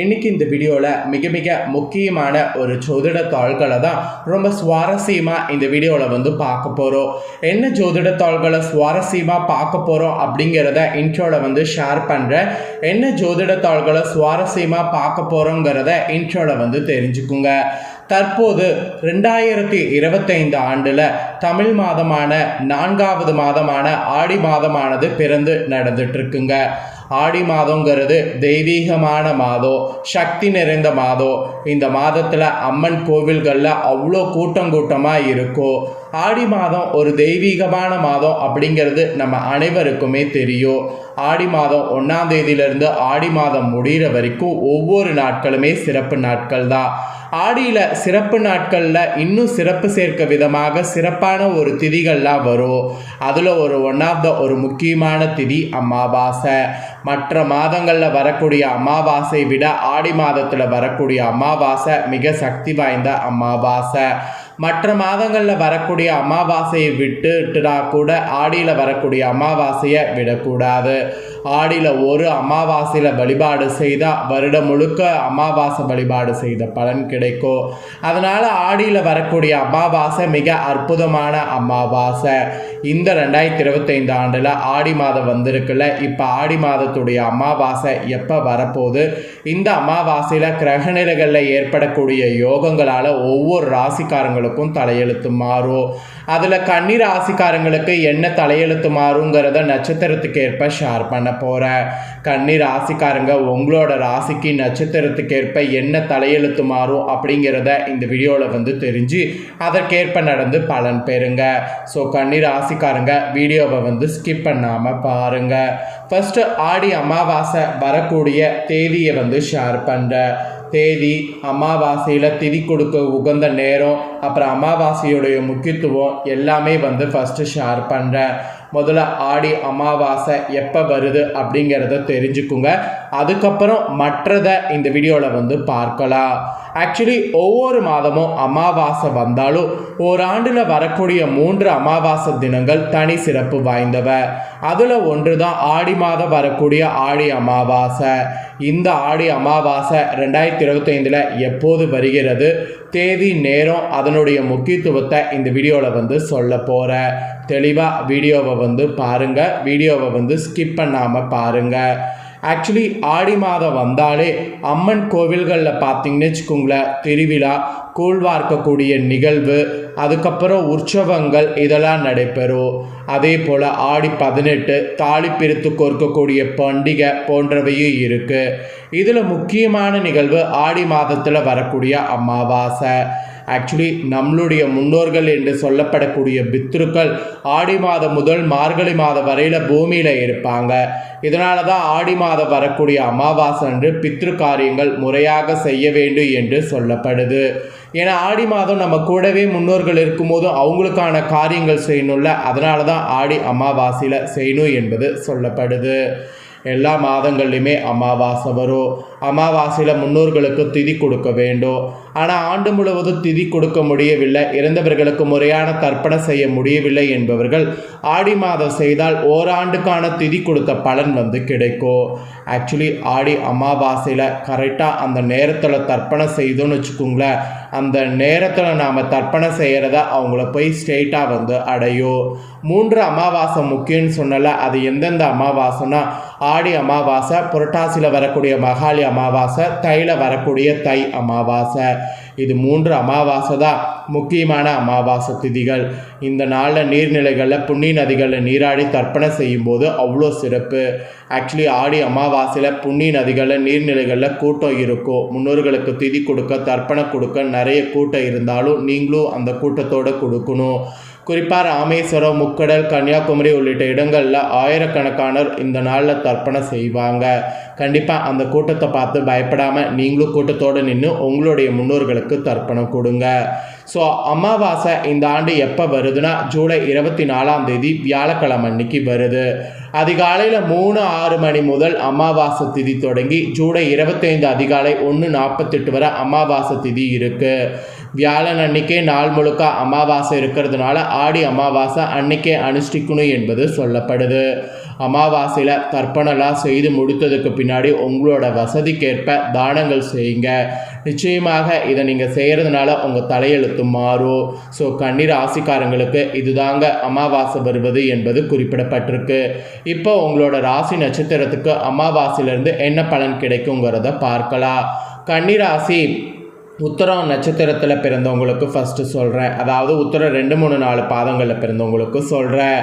இன்னைக்கு இந்த வீடியோவில் மிக மிக முக்கியமான ஒரு ஜோதிட தாள்களை தான் ரொம்ப சுவாரஸ்யமாக இந்த வீடியோவில் வந்து பார்க்க போகிறோம் என்ன ஜோதிட தாள்களை சுவாரஸ்யமாக பார்க்க போகிறோம் அப்படிங்கிறத இன்ட்ரோவில் வந்து ஷேர் பண்ணுறேன் என்ன ஜோதிட தாள்களை சுவாரஸ்யமாக பார்க்க போகிறோங்கிறத இன்ட்ரோவில் வந்து தெரிஞ்சுக்குங்க. தற்போது ரெண்டாயிரத்தி இருபத்தைந்து ஆண்டில் தமிழ் மாதமான நான்காவது மாதமான ஆடி மாதமானது பிறந்து நடந்துட்டு இருக்குங்க. ஆடி மாதங்கிறது தெய்வீகமான மாதம் சக்தி நிறைந்த மாதம் இந்த மாதத்தில் அம்மன் கோவில்களில் அவ்வளோ கூட்டம் கூட்டமாக இருக்கும் ஆடி மாதம் ஒரு தெய்வீகமான மாதம் அப்படிங்கிறது நம்ம அனைவருக்குமே தெரியும். ஆடி மாதம் ஒன்றாம் தேதியிலிருந்து ஆடி மாதம் முடிகிற வரைக்கும் ஒவ்வொரு நாட்களுமே சிறப்பு நாட்கள் தான் ஆடியில் சிறப்பு நாட்களில் இன்னும் சிறப்பு சேர்க்க விதமாக சிறப்பான ஒரு திதிகள்லாம் வரும். அதில் ஒரு ஒன் ஆஃப் த ஒரு முக்கியமான திதி அமாவாசை. மற்ற மாதங்களில் வரக்கூடிய அமாவாசை விட ஆடி மாதத்தில் வரக்கூடிய அமாவாசை மிக சக்தி வாய்ந்த அமாவாசை. மற்ற மாதங்களில் வரக்கூடிய அமாவாசையை விட்டுட்டுனா கூட ஆடியில் வரக்கூடிய அமாவாசையை விடக்கூடாது. ஆடியில் ஒரு அமாவாசையில் வழிபாடு செய்தால் வருடம் முழுக்க அமாவாசை வழிபாடு செய்த பலன் கிடைக்கும் அதனால் ஆடியில் வரக்கூடிய அமாவாசை மிக அற்புதமான அமாவாசை. இந்த ரெண்டாயிரத்தி இருபத்தைந்து ஆண்டில் ஆடி மாதம் வந்திருக்குல்ல இப்போ ஆடி மாதத்துடைய அமாவாசை எப்போ வரப்போகுது? இந்த அமாவாசையில் கிரகநிலைகளில் ஏற்படக்கூடிய யோகங்களால் ஒவ்வொரு ராசிக்காரங்களுக்கும் தலையெழுத்து மாறும். அதில் கன்னி ராசிக்காரங்களுக்கு என்ன தலையெழுத்து மாறுங்கிறத நட்சத்திரத்துக்கு ஏற்ப ஷேர் பண்ண போற? கன்னி ராசிக்காரங்க உங்களோட ராசிக்கு நட்சத்திரத்துக்கு ஏற்ப என்ன தலையெழுத்து மாறும் அப்படிங்கிறத இந்த வீடியோவில் வந்து தெரிஞ்சு அதற்கேற்ப நடந்து பலன் பெறுங்க. ஸோ கன்னி ராசிக்காரங்க வீடியோவை வந்து ஸ்கிப் பண்ணாமல் பாருங்கள் ஃபஸ்ட்டு ஆடி அமாவாசை வரக்கூடிய தேதியை வந்து ஷேர் பண்ணுறேன் தேதி அமாவாசையில் திதி கொடுக்க உகந்த நேரம் அப்புறம் அமாவாசையுடைய முக்கியத்துவம் எல்லாமே வந்து ஃபஸ்ட்டு ஷேர் பண்ணுறேன் முதல்ல ஆடி அமாவாசை எப்போ வருது அப்படிங்கிறத தெரிஞ்சுக்குங்க. அதுக்கப்புறம் மற்றதை இந்த வீடியோவில் வந்து பார்க்கலாம். ஆக்சுவலி ஒவ்வொரு மாதமும் அமாவாசை வந்தாலும் ஓராண்டில் வரக்கூடிய மூன்று அமாவாசை தினங்கள் தனி சிறப்பு வாய்ந்தவ. அதில் ஒன்று தான் ஆடி மாதம் வரக்கூடிய ஆடி அமாவாசை. இந்த ஆடி அமாவாசை ரெண்டாயிரத்தி இருபத்தைந்தில் எப்போது வருகிறது? தேதி நேரம் அதனுடைய முக்கியத்துவத்தை இந்த வீடியோவில் வந்து சொல்ல போகிறேன் தெளிவாக வீடியோவை வந்து பாருங்கள் வீடியோவை வந்து ஸ்கிப் பண்ணாமல் பாருங்கள் ஆக்சுவலி ஆடி மாதம் வந்தாலே அம்மன் கோவில்களில் பார்த்தீங்கன்னு வச்சுக்கோங்களேன் திருவிழா கூழ்வார்க்கக்கூடிய நிகழ்வு அதுக்கப்புறம் உற்சவங்கள் இதெல்லாம் நடைபெறும். அதே போல் ஆடி பதினெட்டு தாலி பிரித்து கோர்க்கக்கூடிய பண்டிகை போன்றவையும் இருக்குது இதில் முக்கியமான நிகழ்வு ஆடி மாதத்தில் வரக்கூடிய அமாவாசை. ஆக்சுவலி நம்மளுடைய முன்னோர்கள் என்று சொல்லப்படக்கூடிய பித்ருக்கள் ஆடி மாதம் முதல் மார்கழி மாதம் வரையில் பூமியில் இருப்பாங்க. இதனால தான் ஆடி மாதம் வரக்கூடிய அமாவாசை அன்று பித்ரு காரியங்கள் முறையாக செய்ய வேண்டும் என்று சொல்லப்படுது. ஏன்னா ஆடி மாதம் நம்ம கூடவே முன்னோர்கள் இருக்கும்போது அவங்களுக்கான காரியங்கள் செய்யணும்ல. அதனால தான் ஆடி அமாவாசையில் செய்யணும் என்பது சொல்லப்படுது. எல்லா மாதங்கள்லையுமே அமாவாசை வரும். அமாவாசையில் முன்னோர்களுக்கு திதி கொடுக்க வேண்டும். ஆனால் ஆண்டு முழுவதும் திதி கொடுக்க முடியவில்லை. இறந்தவர்களுக்கு முறையான தர்ப்பணம் செய்ய முடியவில்லை என்பவர்கள் ஆடி மாதம் செய்தால் ஓராண்டுக்கான திதி கொடுத்த பலன் வந்து கிடைக்கும். ஆக்சுவலி ஆடி அமாவாசையில் கரெக்டாக அந்த நேரத்தில் தர்ப்பணம் செய்தோன்னு வச்சுக்கோங்களேன். அந்த நேரத்தில் நாம் தர்ப்பணம் செய்கிறத அவங்கள போய் ஸ்ட்ரெயிட்டாக வந்து அடையும். மூன்று அமாவாசை முக்கியம்னு சொன்னல அது எந்தெந்த அமாவாசைனா ஆடி அமாவாசை புரட்டாசியில் வரக்கூடிய மகாலி அமாவாசை தையில் வரக்கூடிய தை அமாவாசை. இது மூன்று அமாவாசை தான். முக்கியமான அமாவாசை திதிகள். இந்த நாளில் நீர்நிலைகளில் புண்ணிய நதிகளில் நீராடி தர்ப்பணம் செய்யும்போது அவ்வளோ சிறப்பு. ஆக்சுவலி ஆடி அமாவாசையில் புண்ணிய நதிகளில் நீர்நிலைகளில் கூட்டம் இருக்கும். முன்னோர்களுக்கு திதி கொடுக்க தர்ப்பணம் கொடுக்க நிறைய கூட்டம் இருந்தாலும் நீங்களும் அந்த கூட்டத்தோடு கொடுக்கணும். குறிப்பாக ராமேஸ்வரம் முக்கடல் கன்னியாகுமரி உள்ளிட்ட இடங்களில் ஆயிரக்கணக்கானோர் இந்த நாளில் தர்ப்பணம் செய்வாங்க. கண்டிப்பாக அந்த கூட்டத்தை பார்த்து பயப்படாமல் நீங்களும் கூட்டத்தோடு நின்று உங்களுடைய முன்னோர்களுக்கு தர்ப்பணம் கொடுங்க. ஸோ அமாவாசை இந்த ஆண்டு எப்போ வருதுன்னா ஜூலை இருபத்தி நாலாம் தேதி வியாழக்கிழமை அன்னைக்கு வருது. அதிகாலையில் மூணு ஆறு மணி முதல் அமாவாசை திதி தொடங்கி ஜூலை இருபத்தைந்து அதிகாலை ஒன்று நாற்பத்தெட்டு வரை அமாவாசை திதி இருக்குது வியாழன் அன்னைக்கே நாள் முழுக்க அமாவாசை இருக்கிறதுனால ஆடி அமாவாசை அன்னைக்கே அனுஷ்டிக்கணும் என்பது சொல்லப்படுது. அமாவாசையில் தர்ப்பணலாம் செய்து முடித்ததுக்கு பின்னாடி உங்களோட வசதிக்கேற்ப தானங்கள் செய்யுங்க. நிச்சயமாக இதை நீங்கள் செய்கிறதுனால உங்கள் தலையெழுத்து மாறும். ஸோ கண்ணீர் ராசிக்காரங்களுக்கு இதுதாங்க அமாவாசை வருவது என்பது குறிப்பிடப்பட்டிருக்கு. இப்போ உங்களோட ராசி நட்சத்திரத்துக்கு அமாவாசையிலேருந்து என்ன பலன் கிடைக்குங்கிறத பார்க்கலாம். கன்னிராசி உத்தரம் நட்சத்திரத்தில் பிறந்தவங்களுக்கு ஃபஸ்ட்டு சொல்கிறேன் அதாவது உத்தரம் ரெண்டு மூணு நாலு பாதங்களில் பிறந்தவங்களுக்கு சொல்கிறேன்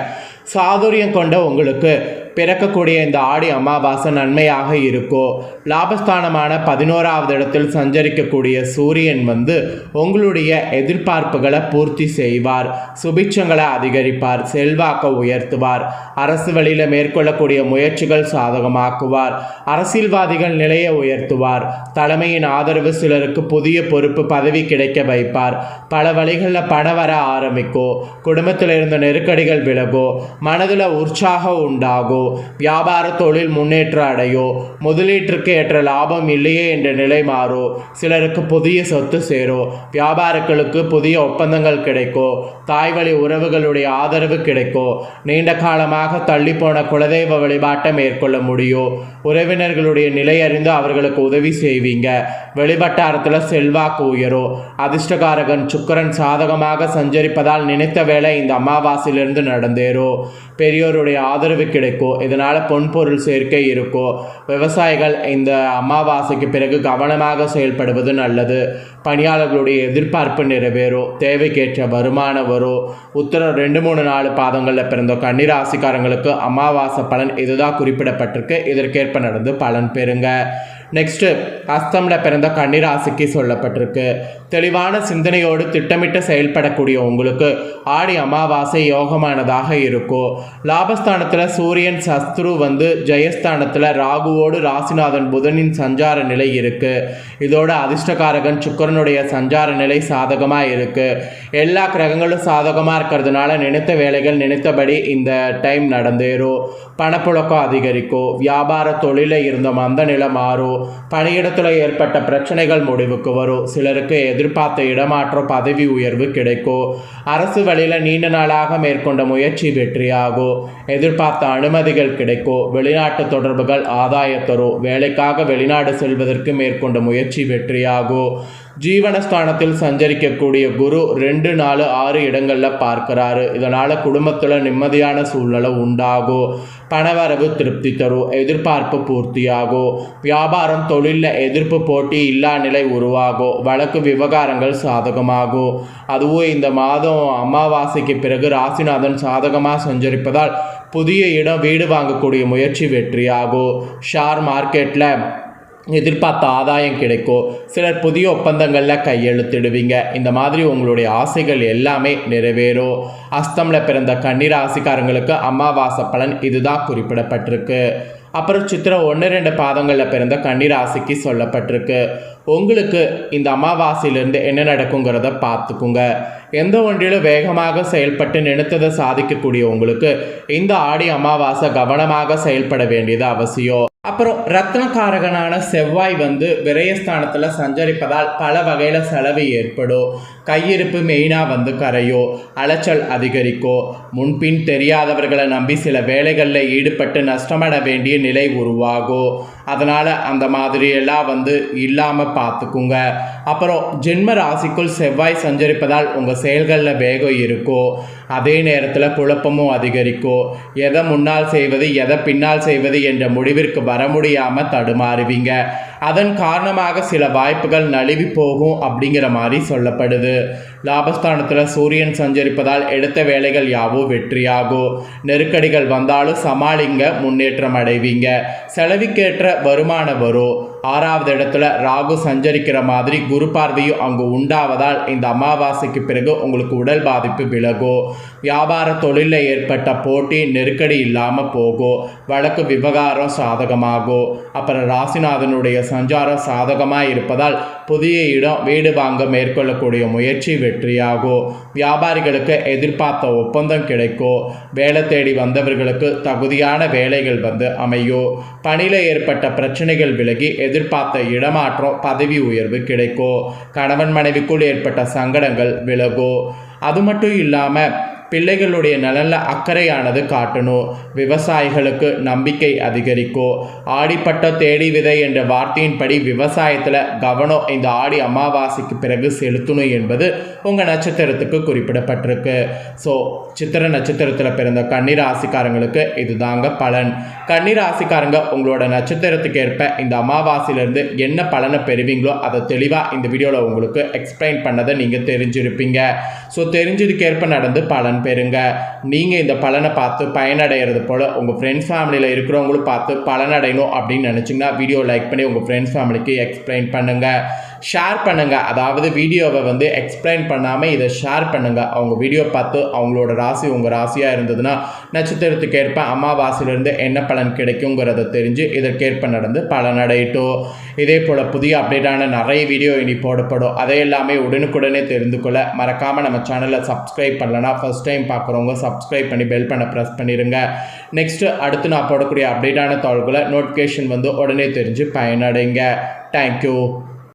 சாதுரியம் கொண்ட உங்களுக்கு பிறக்கக்கூடிய இந்த ஆடி அமாவாசை நன்மையாக இருக்கும் லாபஸ்தானமான பதினோராவது இடத்தில் சஞ்சரிக்கக்கூடிய சூரியன் வந்து உங்களுடைய எதிர்பார்ப்புகளை பூர்த்தி செய்வார். சுபிட்சங்களை அதிகரிப்பார். செல்வாக்க உயர்த்துவார். அரசு வழியில் மேற்கொள்ளக்கூடிய முயற்சிகள் சாதகமாக்குவார். அரசியல்வாதிகள் நிலையை உயர்த்துவார். தலைமையின் ஆதரவு சிலருக்கு புதிய பொறுப்பு பதவி கிடைக்க வைப்பார். பல வழிகளில் பண வர ஆரம்பிக்கும் குடும்பத்தில் இருந்த நெருக்கடிகள் விலகும் மனதில் உற்சாகம் உண்டாகும் வியாபார தொழில் முன்னேற்றம் அடையும் முதலீட்டிற்கு ஏற்ற லாபம் இல்லையே என்ற நிலை மாறும் சிலருக்கு புதிய சொத்து சேரும் வியாபாரிகளுக்கு புதிய ஒப்பந்தங்கள் கிடைக்கும் தாய்வழி உறவுகளுடைய ஆதரவு கிடைக்கும் நீண்ட காலமாக தள்ளிப்போன குலதெய்வ வழிபாட்டை மேற்கொள்ள முடியும் உறவினர்களுடைய நிலை அறிந்து அவர்களுக்கு உதவி செய்வீங்க. வெளிவட்டாரத்தில் செல்வாக்கு உயரும் அதிர்ஷ்டகாரகன் சுக்கரன் சாதகமாக சஞ்சரிப்பதால் நினைத்த வேலை இந்த அமாவாசையிலிருந்து நடந்தேறும் பெரியோருடைய ஆதரவு கிடைக்கும் இதனால் பொன்பொருள் சேர்க்கை இருக்கோ விவசாயிகள் இந்த அமாவாசைக்கு பிறகு கவனமாக செயல்படுவது நல்லது. பணியாளர்களுடைய எதிர்பார்ப்பு நிறைவேறும் தேவைக்கேற்ற வருமானம் வரும் உத்தரம் ரெண்டு மூணு நாலு பாதங்களில் பிறந்த கன்னிராசிக்காரங்களுக்கு அமாவாசை பலன் இதுதான் குறிப்பிடப்பட்டிருக்கு. இதற்கேற்ப நடந்து பலன் பெறுங்க. நெக்ஸ்ட்டு அஸ்தமில் பிறந்த கன்னிராசிக்கு சொல்லப்பட்டிருக்கு. தெளிவான சிந்தனையோடு திட்டமிட்டு செயல்படக்கூடிய உங்களுக்கு ஆடி அமாவாசை யோகமானதாக இருக்கும். லாபஸ்தானத்தில் சூரியன் சஸ்துரு வந்து ஜெயஸ்தானத்தில் ராகுவோடு ராசிநாதன் புதனின் சஞ்சார நிலை இருக்குது இதோட அதிர்ஷ்டகாரகன் சுக்கரனுடைய சஞ்சார நிலை சாதகமாக இருக்குது எல்லா கிரகங்களும் சாதகமாக இருக்கிறதுனால நினைத்த வேலைகள் நினைத்தபடி இந்த டைம் நடந்தேறும். பணப்புழக்கம் அதிகரிக்கும். வியாபார தொழிலில் இருந்த மந்த நிலை மாறும். பணியிடத்தில் ஏற்பட்ட பிரச்சனைகள் முடிவுக்கு வரும். சிலருக்கு எதிர்பார்த்த இடமாற்றம் பதவி உயர்வு கிடைக்கும். அரசு வழியில் நீண்ட நாளாக மேற்கொண்ட முயற்சி வெற்றியாகும். எதிர்பார்த்த அனுமதிகள் கிடைக்கும். வெளிநாட்டு தொடர்புகள் ஆதாயத்தரும். தரும் வேலைக்காக வெளிநாடு செல்வதற்கு மேற்கொண்ட முயற்சி வெற்றியாகும். ஜீவனஸ்தானத்தில் சஞ்சரிக்கக்கூடிய குரு ரெண்டு நாலு ஆறு இடங்களில் பார்க்குறாரு. இதனால் குடும்பத்தில் நிம்மதியான சூழ்நிலை உண்டாகும் பணவரவு திருப்தி தரும் எதிர்பார்ப்பு பூர்த்தியாகும் வியாபாரம் தொழிலில் எதிர்ப்பு போட்டி இல்லா நிலை உருவாகும் வழக்கு விவகாரங்கள் சாதகமாகும் அதுவும் இந்த மாதம் அமாவாசைக்கு பிறகு ராசிநாதன் சாதகமாக சஞ்சரிப்பதால் புதிய இடம் வீடு வாங்கக்கூடிய முயற்சி வெற்றியாகும் ஷேர் மார்க்கெட்டில் எதிர்பார்த்த ஆதாயம் கிடைக்கும் சிலர் புதிய ஒப்பந்தங்களில் கையெழுத்திடுவீங்க. இந்த மாதிரி உங்களுடைய ஆசைகள் எல்லாமே நிறைவேறும் அஸ்தமில் பிறந்த கன்னிராசிக்காரங்களுக்கு அமாவாசை பலன் இதுதான் குறிப்பிடப்பட்டிருக்கு. அப்புறம் சித்திரம் ஒன்று ரெண்டு பாதங்களில் பிறந்த கன்னிராசிக்கு சொல்லப்பட்டிருக்கு. உங்களுக்கு இந்த அமாவாசையிலேருந்து என்ன நடக்குங்கிறத பார்த்துக்குங்க. எந்த ஒன்றிலும் வேகமாக செயல்பட்டு நினைத்ததை சாதிக்கக்கூடிய உங்களுக்கு இந்த ஆடி அமாவாசை கவனமாக செயல்பட வேண்டியது அவசியம். அப்புறம் ரத்னகாரகனான செவ்வாய் வந்து விரயஸ்தானத்தில் சஞ்சரிப்பதால் பல வகையில் செலவு ஏற்படும். கையிருப்பு மெயினாக வந்து கரையோ அலைச்சல் அதிகரிக்கோ முன்பின் தெரியாதவர்களை நம்பி சில வேலைகளில் ஈடுபட்டு நஷ்டமட வேண்டிய நிலை உருவாகும். அதனால் அந்த மாதிரியெல்லாம் வந்து இல்லாமல் பார்த்துக்குங்க அப்புறம் ஜென்ம ராசிக்குள் செவ்வாய் சஞ்சரிப்பதால் உங்கள் செயல்களில் வேகம் இருக்கோ அதே நேரத்தில் குழப்பமும் அதிகரிக்கும் எதை முன்னால் செய்வது எதை பின்னால் செய்வது என்ற முடிவிற்கு வர முடியாமல் தடுமாறுவீங்க. அதன் காரணமாக சில வாய்ப்புகள் நழுவி போகும் அப்படிங்கிற மாதிரி சொல்லப்படுது. லாபஸ்தானத்தில் சூரியன் சஞ்சரிப்பதால் எடுத்த வேலைகள் யாவோ வெற்றியாகும் நெருக்கடிகள் வந்தாலும் சமாளிங்க முன்னேற்றம் அடைவீங்க. செலவுக்கேற்ற வருமானம் வரும். ஆறாவது இடத்துல ராகு சஞ்சரிக்கிற மாதிரி குரு பார்வையும் அங்கு உண்டாவதால் இந்த அமாவாசைக்கு பிறகு உங்களுக்கு உடல் பாதிப்பு விலகும் வியாபார தொழிலில் ஏற்பட்ட போட்டி நெருக்கடி இல்லாமல் போகும் வழக்கு விவகாரம் சாதகமாகும் அப்புறம் ராசிநாதனுடைய சஞ்சாரம் சாதகமாக இருப்பதால் புதிய இடம் வீடு வாங்க மேற்கொள்ளக்கூடிய முயற்சி வெற்றியாகும் வியாபாரிகளுக்கு எதிர்பார்த்த ஒப்பந்தம் கிடைக்கும் வேலை தேடி வந்தவர்களுக்கு தகுதியான வேலைகள் வந்து அமையும் பணியில் ஏற்பட்ட பிரச்சனைகள் விலகி எதிர்பார்த்த இடமாற்றம் பதவி உயர்வு கிடைக்கும் கணவன் மனைவிக்குள் ஏற்பட்ட சங்கடங்கள் விலகும் அது மட்டும் இல்லாமல் பிள்ளைகளுடைய நலனில் அக்கறையானது காட்டணும் விவசாயிகளுக்கு நம்பிக்கை அதிகரிக்கும் ஆடிப்பட்ட தேடி விதை என்ற வார்த்தையின்படி விவசாயத்தில் கவனம் இந்த ஆடி அமாவாசைக்கு பிறகு செலுத்தணும் என்பது உங்கள் நட்சத்திரத்துக்கு குறிப்பிடப்பட்டிருக்கு. ஸோ சித்திர நட்சத்திரத்தில் பிறந்த கன்னிராசிக்காரங்களுக்கு இதுதாங்க பலன். கன்னிராசிக்காரங்க உங்களோட நட்சத்திரத்துக்கு ஏற்ப இந்த அமாவாசையிலேருந்து என்ன பலனை பெறுவீங்களோ அதை தெளிவாக இந்த வீடியோவில் உங்களுக்கு எக்ஸ்பிளைன் பண்ணதை நீங்கள் தெரிஞ்சிருப்பீங்க. ஸோ தெரிஞ்சதுக்கேற்ப நடந்து பலன் பெறுங்க. நீங்கள் இந்த பலனை பார்த்து பயனடைகிறது போல் உங்கள் ஃப்ரெண்ட்ஸ் ஃபேமிலியில் இருக்கிறவங்களும் பார்த்து பலனடையணும் அப்படின்னு நினச்சிங்கன்னா வீடியோ லைக் பண்ணி உங்கள் ஃப்ரெண்ட்ஸ் ஃபேமிலிக்கு எக்ஸ்பிளைன் பண்ணுங்கள் ஷேர் பண்ணுங்கள் அதாவது வீடியோவை வந்து எக்ஸ்பிளைன் பண்ணாமல் இதை ஷேர் பண்ணுங்கள் அவங்க வீடியோ பார்த்து அவங்களோட ராசி உங்கள் ராசியாக இருந்ததுன்னா நட்சத்திரத்துக்கு ஏற்ப அமாவாசையிலேருந்து என்ன பலன் கிடைக்குங்கிறத தெரிஞ்சு இதற்கேற்ப நடந்து பலனடையட்டும். இதே போல் புதிய அப்டேட்டான நிறைய வீடியோ இனி போடப்படும். அதை எல்லாமே உடனுக்குடனே தெரிந்து கொள்ள மறக்காமல் நம்ம சேனலை சப்ஸ்கிரைப் பண்ணலன்னா ஃபஸ்ட் டைம் பார்க்குறவங்க சப்ஸ்கிரைப் பண்ணி பெல் பண்ண ப்ரெஸ் பண்ணிடுங்க நெக்ஸ்ட்டு அடுத்து நான் போடக்கூடிய அப்டேட்டான தாள்களை நோட்டிஃபிகேஷன் வந்து உடனே தெரிஞ்சு பயனடைங்க. தேங்க்யூ